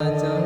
চণ্ডালাপ্রতিহতরয়